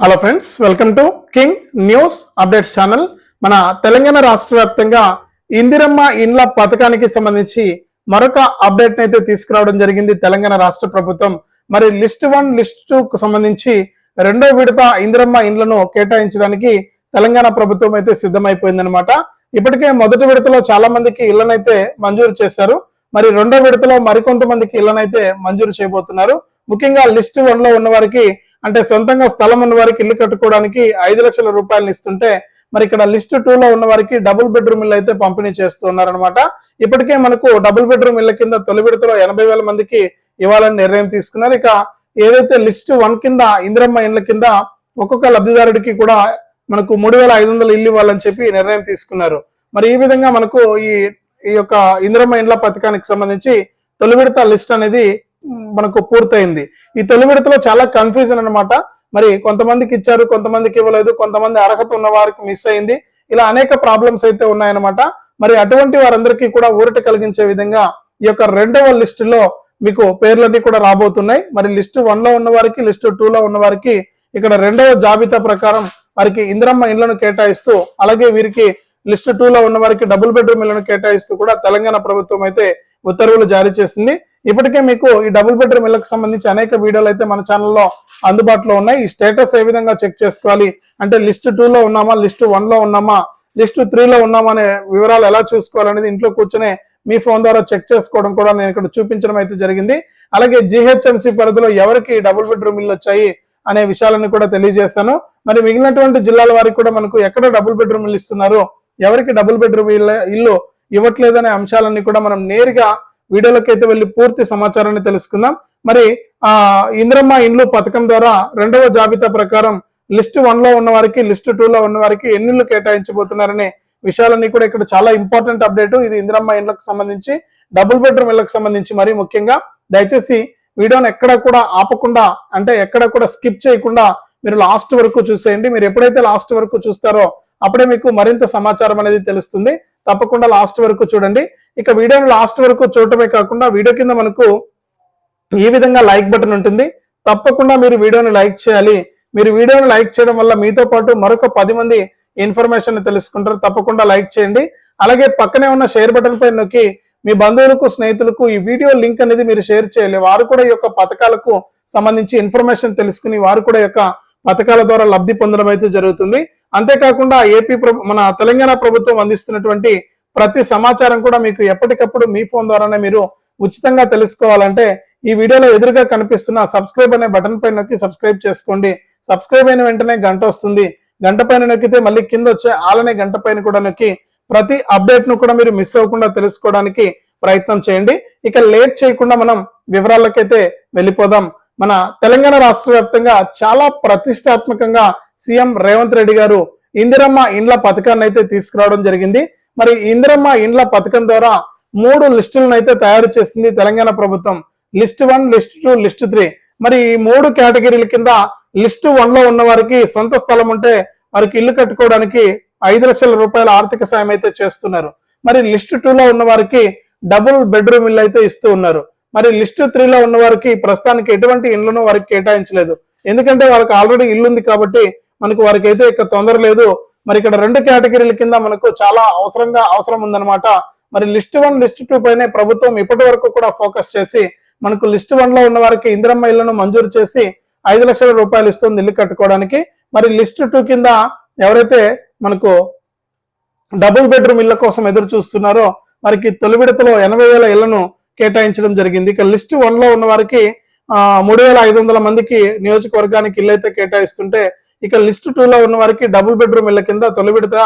Hello friends welcome to king news updates channel మన తెలంగాణ రాష్ట్ర వ్యాప్తంగా ఇందిరమ్మ ఇండ్ల పథకానికి సంబంధించి మరొక అప్డేట్ అయితే తీసుకురావడం జరిగింది తెలంగాణ రాష్ట్ర ప్రభుత్వం. మరి లిస్ట్ వన్ లిస్ట్ టూకు సంబంధించి రెండో విడత ఇందిరమ్మ ఇండ్లను కేటాయించడానికి తెలంగాణ ప్రభుత్వం అయితే సిద్ధమైపోయిందనమాట ఇప్పటికే మొదటి విడతలో చాలా మందికి ఇళ్ళనైతే మంజూరు చేశారు. మరి రెండో విడతలో మరికొంతమందికి ఇళ్ళనైతే మంజూరు చేయబోతున్నారు. ముఖ్యంగా లిస్ట్ వన్లో ఉన్న వారికి అంటే సొంతంగా స్థలం ఉన్న వారికి ఇల్లు కట్టుకోవడానికి ఐదు లక్షల రూపాయలు ఇస్తుంటే మరి ఇక్కడ లిస్ట్ టూలో ఉన్న వారికి డబుల్ బెడ్రూమ్ ఇల్లు అయితే పంపిణీ చేస్తున్నారనమాట ఇప్పటికే మనకు డబుల్ బెడ్రూమ్ ఇళ్ళ కింద తొలి విడతలో ఎనభై వేల మందికి ఇవ్వాలని నిర్ణయం తీసుకున్నారు. ఇక ఏదైతే లిస్ట్ వన్ కింద ఇందిరమ్మ ఇండ్ల కింద ఒక్కొక్క లబ్ధిదారుడికి కూడా మనకు మూడు వేల ఐదు వందల ఇల్లు ఇవ్వాలని చెప్పి నిర్ణయం తీసుకున్నారు. మరి ఈ విధంగా మనకు ఈ ఈ యొక్క ఇందిరమ్మ ఇండ్ల పథకానికి సంబంధించి తొలి విడత లిస్ట్ అనేది మనకు పూర్తయింది. ఈ తొలి విడతలో చాలా కన్ఫ్యూజన్ అనమాట మరి కొంతమందికి ఇచ్చారు కొంతమందికి ఇవ్వలేదు కొంతమంది అర్హత ఉన్న వారికి మిస్ అయింది. ఇలా అనేక ప్రాబ్లమ్స్ అయితే ఉన్నాయన్నమాట. మరి అటువంటి వారందరికీ కూడా ఊరట కలిగించే విధంగా ఈ యొక్క రెండవ లిస్టులో మీకు పేర్లన్నీ కూడా రాబోతున్నాయి. మరి లిస్టు వన్లో ఉన్న వారికి లిస్టు టూ లో ఉన్న వారికి ఇక్కడ రెండవ జాబితా ప్రకారం వారికి ఇందిరమ్మ ఇళ్ళను కేటాయిస్తూ అలాగే వీరికి లిస్ట్ టూ లో ఉన్న వారికి డబుల్ బెడ్రూమ్ ఇళ్ళను కేటాయిస్తూ కూడా తెలంగాణ ప్రభుత్వం అయితే ఉత్తర్వులు జారీ చేసింది. ఇప్పటికే మీకు ఈ డబుల్ బెడ్రూమ్ ఇళ్ళకు సంబంధించి అనేక వీడియోలు అయితే మన ఛానల్లో అందుబాటులో ఉన్నాయి. ఈ స్టేటస్ ఏ విధంగా చెక్ చేసుకోవాలి? అంటే లిస్ట్ టూలో ఉన్నామా? లిస్ట్ వన్లో ఉన్నామా? లిస్ట్ త్రీలో ఉన్నామా అనే వివరాలు ఎలా చూసుకోవాలనేది ఇంట్లో కూర్చొని మీ ఫోన్ ద్వారా చెక్ చేసుకోవడం కూడా నేను ఇక్కడ చూపించడం అయితే జరిగింది. అలాగే జిహెచ్ఎంసీ పరిధిలో ఎవరికి డబుల్ బెడ్రూమ్ ఇల్లు వచ్చాయి అనే విషయాలను కూడా తెలియజేస్తాను. మరి మిగిలినటువంటి జిల్లాల వారికి కూడా మనకు ఎక్కడ డబుల్ బెడ్రూమ్ ఇల్లు ఇస్తున్నారు? ఎవరికి డబుల్ బెడ్రూమ్ ఇల్లు ఇల్లు ఇవ్వట్లేదనే అంశాలన్నీ కూడా మనం నేరుగా వీడియోలోకి అయితే వెళ్ళి పూర్తి సమాచారాన్ని తెలుసుకుందాం. మరి ఆ ఇంద్రమ్మ ఇండ్లు పథకం ద్వారా రెండవ జాబితా ప్రకారం లిస్ట్ వన్లో ఉన్న వారికి లిస్ట్ టూ లో ఉన్న వారికి ఎన్నిళ్ళు కేటాయించబోతున్నారనే విషయాలన్నీ కూడా ఇక్కడ చాలా ఇంపార్టెంట్ అప్డేట్. ఇది ఇంద్రమ్మ ఇండ్లకు సంబంధించి డబుల్ బెడ్రూమ్ ఇళ్ళకు సంబంధించి మరీ ముఖ్యంగా. దయచేసి వీడియోని ఎక్కడ కూడా ఆపకుండా అంటే ఎక్కడ కూడా స్కిప్ చేయకుండా మీరు లాస్ట్ వరకు చూసేయండి. మీరు ఎప్పుడైతే లాస్ట్ వరకు చూస్తారో అప్పుడే మీకు మరింత సమాచారం అనేది తెలుస్తుంది. తప్పకుండా లాస్ట్ వరకు చూడండి. ఇక వీడియోని లాస్ట్ వరకు చూడటమే కాకుండా వీడియో కింద మనకు ఈ విధంగా లైక్ బటన్ ఉంటుంది. తప్పకుండా మీరు వీడియోని లైక్ చేయాలి. మీరు వీడియోని లైక్ చేయడం వల్ల మీతో పాటు మరొక పది మంది ఇన్ఫర్మేషన్ తెలుసుకుంటారు. తప్పకుండా లైక్ చేయండి. అలాగే పక్కనే ఉన్న షేర్ బటన్ పై నొక్కి మీ బంధువులకు స్నేహితులకు ఈ వీడియో లింక్ అనేది మీరు షేర్ చేయాలి. వారు కూడా ఈ యొక్క పథకాలకు సంబంధించి ఇన్ఫర్మేషన్ తెలుసుకుని వారు కూడా యొక్క పథకాల ద్వారా లబ్ధి పొందడం అయితే జరుగుతుంది. అంతేకాకుండా ఏపీ ప్రభు మన తెలంగాణ ప్రభుత్వం అందిస్తున్నటువంటి ప్రతి సమాచారం కూడా మీకు ఎప్పటికప్పుడు మీ ఫోన్ ద్వారానే మీరు ఉచితంగా తెలుసుకోవాలంటే ఈ వీడియోలో ఎదురుగా కనిపిస్తున్న సబ్స్క్రైబ్ అనే బటన్ పై నొక్కి సబ్స్క్రైబ్ చేసుకోండి. సబ్స్క్రైబ్ అయిన వెంటనే గంట వస్తుంది. గంట పైన నొక్కితే మళ్ళీ కింద వచ్చే ఆలనే గంట పైన కూడా నొక్కి ప్రతి అప్డేట్ను కూడా మీరు మిస్ అవ్వకుండా తెలుసుకోవడానికి ప్రయత్నం చేయండి. ఇక లేట్ చేయకుండా మనం వివరాలకైతే వెళ్ళిపోదాం. మన తెలంగాణ రాష్ట్ర వ్యాప్తంగా చాలా ప్రతిష్టాత్మకంగా సీఎం రేవంత్ రెడ్డి గారు ఇందిరమ్మ ఇండ్ల పథకాన్ని అయితే తీసుకురావడం జరిగింది. మరి ఇందిరమ్మ ఇండ్ల పథకం ద్వారా మూడు లిస్టులను అయితే తయారు చేసింది తెలంగాణ ప్రభుత్వం. List one list two list three. మరి ఈ మూడు కేటగిరీల కింద లిస్ట్ వన్లో ఉన్న వారికి సొంత స్థలం ఉంటే వారికి ఇల్లు కట్టుకోవడానికి ఐదు లక్షల రూపాయల ఆర్థిక సాయం అయితే చేస్తున్నారు. మరి లిస్ట్ టూలో ఉన్న వారికి డబుల్ బెడ్రూమ్ ఇల్లు అయితే ఇస్తూ ఉన్నారు. మరి లిస్ట్ త్రీలో ఉన్న వారికి ప్రస్తుతానికి ఎటువంటి ఇళ్ళను వారికి కేటాయించలేదు. ఎందుకంటే వాళ్ళకి ఆల్రెడీ ఇల్లు ఉంది కాబట్టి మనకు వారికి అయితే ఇక తొందర లేదు. మరి ఇక్కడ రెండు కేటగిరీల కింద మనకు చాలా అవసరంగా అవసరం ఉందన్నమాట. మరి లిస్ట్ వన్ లిస్ట్ టూ పైనే ప్రభుత్వం ఇప్పటి వరకు కూడా ఫోకస్ చేసి మనకు లిస్ట్ వన్లో ఉన్న వారికి ఇందిరమ్మ ఇళ్ళను మంజూరు చేసి ఐదు లక్షల రూపాయలు ఇస్తుంది ఇల్లు కట్టుకోవడానికి. మరి లిస్ట్ టూ కింద ఎవరైతే మనకు డబుల్ బెడ్రూమ్ ఇళ్ళ కోసం ఎదురు చూస్తున్నారో వారికి తొలి విడతలో ఎనభై వేల ఇళ్ళను కేటాయించడం జరిగింది. ఇక లిస్ట్ వన్లో ఉన్న వారికి ఆ, మూడు వేల ఐదు వందల మందికి నియోజకవర్గానికి ఇల్లు అయితే కేటాయిస్తుంటే ఇక లిస్ట్ టూ లో ఉన్న వారికి డబుల్ బెడ్రూమ్ ఇళ్ళ కింద తొలి విడత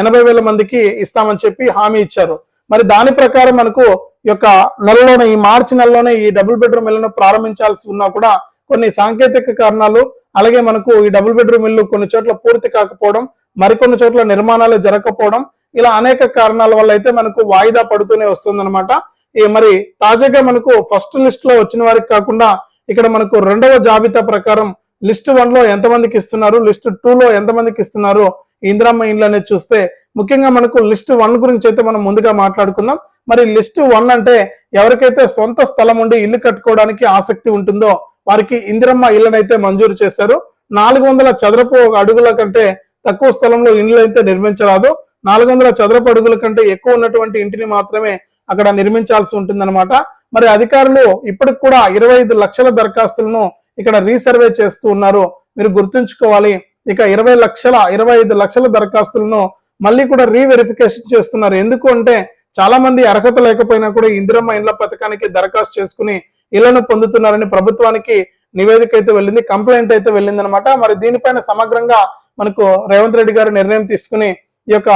ఎనభై వేల మందికి ఇస్తామని చెప్పి హామీ ఇచ్చారు. మరి దాని ప్రకారం మనకు ఈ యొక్క నెలలోనే ఈ మార్చి నెలలోనే ఈ డబుల్ బెడ్రూమ్ ఇళ్ళను ప్రారంభించాల్సి ఉన్నా కూడా కొన్ని సాంకేతిక కారణాలు అలాగే మనకు ఈ డబుల్ బెడ్రూమ్ ఇల్లు కొన్ని చోట్ల పూర్తి కాకపోవడం మరికొన్ని చోట్ల నిర్మాణాలు జరగకపోవడం ఇలా అనేక కారణాల వల్ల అయితే మనకు వాయిదా పడుతూనే వస్తుందన్నమాట. ఈ మరి తాజాగా మనకు ఫస్ట్ లిస్ట్లో వచ్చిన వారికి కాకుండా ఇక్కడ మనకు రెండవ జాబితా ప్రకారం లిస్ట్ వన్లో ఎంతమందికి ఇస్తున్నారు లిస్ట్ టూలో ఎంతమందికి ఇస్తున్నారు ఇందిరమ్మ ఇండ్లు అనేది చూస్తే ముఖ్యంగా మనకు లిస్ట్ వన్ గురించి అయితే మనం ముందుగా మాట్లాడుకుందాం. మరి లిస్ట్ వన్ అంటే ఎవరికైతే సొంత స్థలం ఉండి ఇల్లు కట్టుకోవడానికి ఆసక్తి ఉంటుందో వారికి ఇందిరమ్మ అయితే మంజూరు చేశారు. నాలుగు వందల చదరపు అడుగుల కంటే తక్కువ స్థలంలో ఇండ్లు అయితే నిర్మించరాదు. నాలుగు వందల చదరపు అడుగుల కంటే ఎక్కువ ఉన్నటువంటి ఇంటిని మాత్రమే అక్కడ నిర్మించాల్సి ఉంటుందన్నమాట. మరి అధికారులు ఇప్పటికి కూడా ఇరవై ఐదు లక్షల దరఖాస్తులను ఇక్కడ రీసర్వే చేస్తూ ఉన్నారు. మీరు గుర్తుంచుకోవాలి ఇక ఇరవై లక్షల ఇరవై ఐదు లక్షల దరఖాస్తులను మళ్ళీ కూడా రీవెరిఫికేషన్ చేస్తున్నారు. ఎందుకు అంటే చాలా మంది అర్హత లేకపోయినా కూడా ఇందిరమ్మ ఇండ్ల పథకానికి దరఖాస్తు చేసుకుని ఇళ్ళను పొందుతున్నారని ప్రభుత్వానికి నివేదిక అయితే వెళ్ళింది కంప్లైంట్ అయితే వెళ్ళింది అనమాట మరి దీనిపైన సమగ్రంగా మనకు రేవంత్ రెడ్డి గారు నిర్ణయం తీసుకుని ఈ యొక్క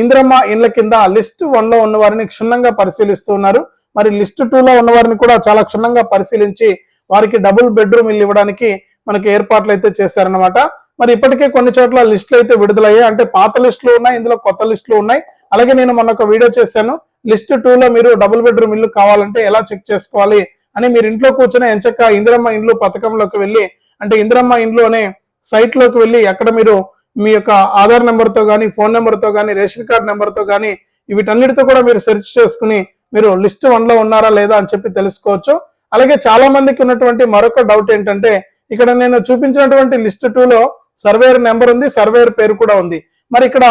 ఇందిరమ్మ ఇండ్ల కింద లిస్ట్ వన్లో ఉన్న వారిని క్షుణ్ణంగా పరిశీలిస్తూ ఉన్నారు. మరి లిస్ట్ టూ లో ఉన్న వారిని కూడా చాలా క్షుణ్ణంగా పరిశీలించి వారికి డబుల్ బెడ్రూమ్ ఇల్లు ఇవ్వడానికి మనకి ఏర్పాట్లు అయితే చేశారనమాట మరి ఇప్పటికే కొన్ని చోట్ల లిస్టులు అయితే విడుదలయ్యాయి. అంటే పాత లిస్టులు ఉన్నాయి ఇందులో కొత్త లిస్టులు ఉన్నాయి. అలాగే నేను మొన్న ఒక వీడియో చేశాను. లిస్ట్ టూలో మీరు డబుల్ బెడ్రూమ్ ఇల్లు కావాలంటే ఎలా చెక్ చేసుకోవాలి అని మీరు ఇంట్లో కూర్చొని ఎంచక్క ఇందిరమ్మ ఇండ్లు పథకంలోకి వెళ్ళి అంటే ఇందిరమ్మ ఇండ్లు అనే సైట్లోకి వెళ్ళి అక్కడ మీరు మీ యొక్క ఆధార్ నెంబర్తో కానీ ఫోన్ నెంబర్తో కానీ రేషన్ కార్డ్ నెంబర్తో కానీ వీటన్నిటితో కూడా మీరు సెర్చ్ చేసుకుని మీరు లిస్ట్ వన్లో ఉన్నారా లేదా అని చెప్పి తెలుసుకోవచ్చు. అలాగే చాలా మందికి ఉన్నటువంటి మరొక డౌట్ ఏంటంటే ఇక్కడ నేను చూపించినటువంటి లిస్ట్ టూలో సర్వేర్ నెంబర్ ఉంది సర్వేర్ పేరు కూడా ఉంది. మరి ఇక్కడ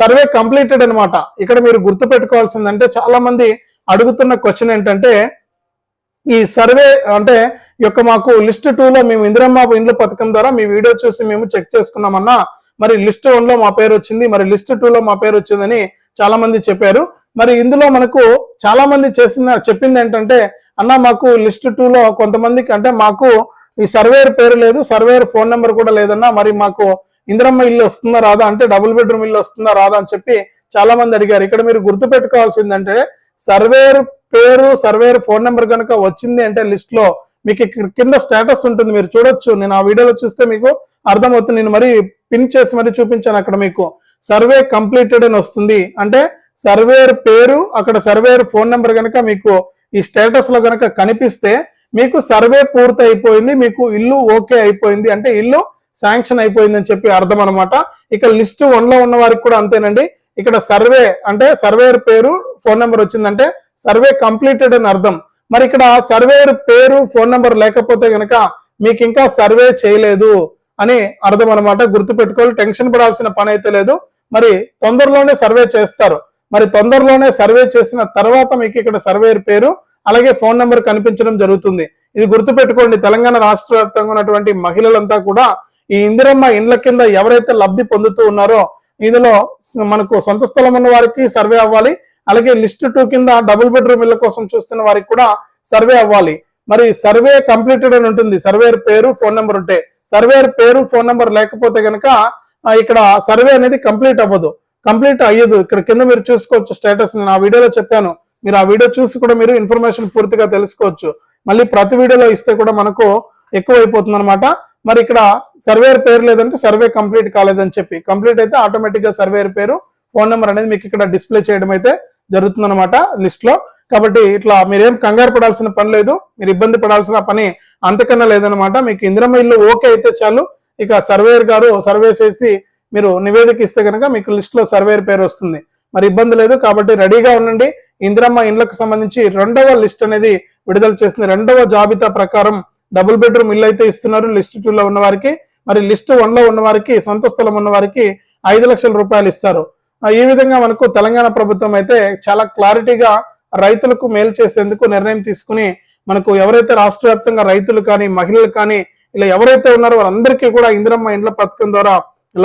సర్వే కంప్లీటెడ్ అనమాట ఇక్కడ మీరు గుర్తు పెట్టుకోవాల్సిందంటే చాలా మంది అడుగుతున్న క్వశ్చన్ ఏంటంటే ఈ సర్వే అంటే ఈ యొక్క మాకు లిస్ట్ టూలో మేము ఇందిరమ్మ ఇండ్ల పథకం ద్వారా మీ వీడియో చూసి మేము చెక్ చేసుకున్నామన్నా మరి లిస్ట్ వన్లో మా పేరు వచ్చింది మరి లిస్ట్ టూలో మా పేరు వచ్చిందని చాలా మంది చెప్పారు. మరి ఇందులో మనకు చాలా మంది చేసిన చెప్పింది ఏంటంటే అన్న మాకు లిస్ట్లో కొంతమందికి అంటే మాకు ఈ సర్వేర్ పేరు లేదు సర్వేర్ ఫోన్ నెంబర్ కూడా లేదన్నా మరి మాకు ఇందిరమ్మ ఇల్లు వస్తుందా రాదా అంటే డబుల్ బెడ్రూమ్ ఇల్లు వస్తుందా రాదా అని చెప్పి చాలా మంది అడిగారు. ఇక్కడ మీరు గుర్తు పెట్టుకోవాల్సిందంటే సర్వేర్ పేరు సర్వేర్ ఫోన్ నెంబర్ కనుక వచ్చింది అంటే లిస్ట్లో మీకు ఇక్కడ కింద స్టేటస్ ఉంటుంది మీరు చూడొచ్చు. నేను ఆ వీడియోలో చూస్తే మీకు అర్థమవుతుంది. నేను మరి పిన్ చేసి మరి చూపించాను అక్కడ మీకు. సర్వే కంప్లీటెడ్ అని వస్తుంది. అంటే సర్వేర్ పేరు అక్కడ సర్వేర్ ఫోన్ నెంబర్ కనుక మీకు ఈ స్టేటస్లో కనుక కనిపిస్తే మీకు సర్వే పూర్తి అయిపోయింది మీకు ఇల్లు ఓకే అయిపోయింది. అంటే ఇల్లు శాంక్షన్ అయిపోయింది అని చెప్పి అర్థం అనమాట ఇక్కడ లిస్ట్ వన్లో ఉన్న వారికి కూడా అంతేనండి. ఇక్కడ సర్వే అంటే సర్వేయర్ పేరు ఫోన్ నెంబర్ వచ్చిందంటే సర్వే కంప్లీటెడ్ అని అర్థం. మరి ఇక్కడ సర్వేయర్ పేరు ఫోన్ నెంబర్ లేకపోతే కనుక మీకు ఇంకా సర్వే చేయలేదు అని అర్థం అనమాట గుర్తు పెట్టుకోవాలి టెన్షన్ పడాల్సిన పని అయితే లేదు. మరి తొందరలోనే సర్వే చేస్తారు. మరి తొందరలోనే సర్వే చేసిన తర్వాత మీకు ఇక్కడ సర్వేర్ పేరు అలాగే ఫోన్ నెంబర్ కనిపించడం జరుగుతుంది. ఇది గుర్తు పెట్టుకోండి తెలంగాణ రాష్ట్ర వ్యాప్తంగా ఉన్నటువంటి మహిళలంతా కూడా ఈ ఇందిరమ్మ ఇండ్ల కింద ఎవరైతే లబ్ధి పొందుతూ ఉన్నారో ఇందులో మనకు సొంత స్థలం ఉన్న వారికి సర్వే అవ్వాలి అలాగే లిస్ట్ టూ కింద డబుల్ బెడ్రూమ్ ఇళ్ళ కోసం చూస్తున్న వారికి కూడా సర్వే అవ్వాలి. మరి సర్వే కంప్లీటెడ్ అని ఉంటుంది సర్వేర్ పేరు ఫోన్ నెంబర్ ఉంటే. సర్వేర్ పేరు ఫోన్ నెంబర్ లేకపోతే కనుక ఇక్కడ సర్వే అనేది కంప్లీట్ అవ్వదు. కంప్లీట్ అయ్యదు. ఇక్కడ కింద మీరు చూసుకోవచ్చు స్టేటస్ నేను ఆ వీడియోలో చెప్పాను. మీరు ఆ వీడియో చూసి కూడా మీరు ఇన్ఫర్మేషన్ పూర్తిగా తెలుసుకోవచ్చు. మళ్ళీ ప్రతి వీడియోలో ఇస్తే కూడా మనకు ఎక్కువ అయిపోతుంది అనమాట మరి ఇక్కడ సర్వేర్ పేరు లేదంటే సర్వే కంప్లీట్ కాలేదని చెప్పి. కంప్లీట్ అయితే ఆటోమేటిక్గా సర్వేర్ పేరు ఫోన్ నెంబర్ అనేది మీకు ఇక్కడ డిస్ప్లే చేయడం అయితే జరుగుతుంది లిస్ట్లో. కాబట్టి ఇట్లా మీరేం కంగారు పడాల్సిన పని లేదు. మీరు ఇబ్బంది పడాల్సిన పని అంతకన్నా లేదనమాట మీకు ఇందిరమ్మ ఇల్లు ఓకే అయితే చాలు. ఇక సర్వేయర్ గారు సర్వే చేసి మీరు నివేదిక ఇస్తే కనుక మీకు లిస్ట్లో సర్వేర్ పేరు వస్తుంది. మరి ఇబ్బంది లేదు కాబట్టి రెడీగా ఉండండి. ఇందిరమ్మ ఇండ్లకు సంబంధించి రెండవ లిస్ట్ అనేది విడుదల చేసింది. రెండవ జాబితా ప్రకారం డబుల్ బెడ్రూమ్ ఇల్లు అయితే ఇస్తున్నారు లిస్ట్ టూలో ఉన్న వారికి. మరి లిస్ట్ వన్లో ఉన్న వారికి సొంత స్థలం ఉన్న వారికి ఐదు లక్షల రూపాయలు ఇస్తారు. ఈ విధంగా మనకు తెలంగాణ ప్రభుత్వం అయితే చాలా క్లారిటీగా రైతులకు మేలు చేసేందుకు నిర్ణయం తీసుకుని మనకు ఎవరైతే రాష్ట్ర వ్యాప్తంగా రైతులు కానీ మహిళలు కానీ ఇలా ఎవరైతే ఉన్నారో వారందరికీ కూడా ఇందిరమ్మ ఇండ్ల పథకం ద్వారా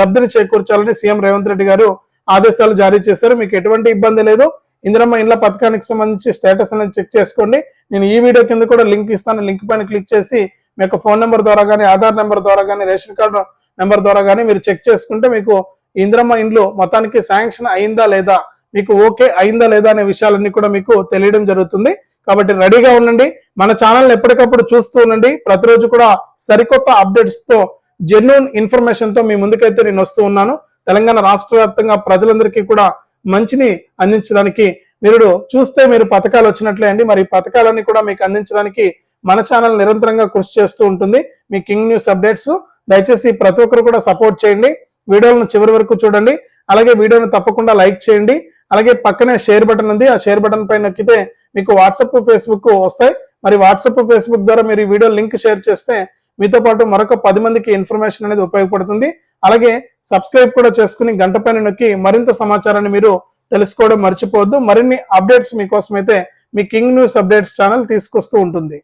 లబ్ధిని చేకూర్చాలని సీఎం రేవంత్ రెడ్డి గారు ఆదేశాలు జారీ చేశారు. మీకు ఎటువంటి ఇబ్బంది లేదు. ఇందిరమ్మ ఇండ్ల పథకానికి సంబంధించి స్టేటస్ అనేది చెక్ చేసుకోండి. నేను ఈ వీడియో కింద కూడా లింక్ ఇస్తాను. లింక్ పైన క్లిక్ చేసి మీ యొక్క ఫోన్ నెంబర్ ద్వారా కానీ ఆధార్ నెంబర్ ద్వారా కానీ రేషన్ కార్డు నెంబర్ ద్వారా కానీ మీరు చెక్ చేసుకుంటే మీకు ఇందిరమ్మ ఇండ్లు మొత్తానికి శాంక్షన్ అయిందా లేదా మీకు ఓకే అయిందా లేదా అనే విషయాలన్నీ కూడా మీకు తెలియడం జరుగుతుంది. కాబట్టి రెడీగా ఉండండి. మన ఛానల్ ఎప్పటికప్పుడు చూస్తూ ఉండండి. ప్రతిరోజు కూడా సరికొత్త అప్డేట్స్తో జెన్యున్ ఇన్ఫర్మేషన్తో మీ ముందుకైతే నేను వస్తూ ఉన్నాను. తెలంగాణ రాష్ట్ర వ్యాప్తంగా ప్రజలందరికీ కూడా మంచిని అందించడానికి మీరు చూస్తే మీరు పథకాలు వచ్చినట్లే అండి. మరి పథకాలన్నీ కూడా మీకు అందించడానికి మన ఛానల్ నిరంతరంగా కృషి చేస్తూ ఉంటుంది. మీ కింగ్ న్యూస్ అప్డేట్స్ దయచేసి ప్రతి ఒక్కరు కూడా సపోర్ట్ చేయండి. వీడియోలను చివరి వరకు చూడండి. అలాగే వీడియోను తప్పకుండా లైక్ చేయండి. అలాగే పక్కనే షేర్ బటన్ ఉంది. ఆ షేర్ బటన్ పై నొక్కితే మీకు వాట్సప్ ఫేస్బుక్ వస్తాయి. మరి వాట్సాప్ ఫేస్బుక్ ద్వారా మీరు ఈ వీడియో లింక్ షేర్ చేస్తే మీతో పాటు మరొక పది మందికి ఇన్ఫర్మేషన్ అనేది ఉపయోగపడుతుంది. అలాగే సబ్స్క్రైబ్ కూడా చేసుకుని గంట పైన నొక్కి మరింత సమాచారాన్ని మీరు తెలుసుకోవడం మర్చిపోవద్దు. మరిన్ని అప్డేట్స్ మీకోసం అయితే మీ కింగ్ న్యూస్ అప్డేట్స్ ఛానల్ తీసుకొస్తూ ఉంటుంది.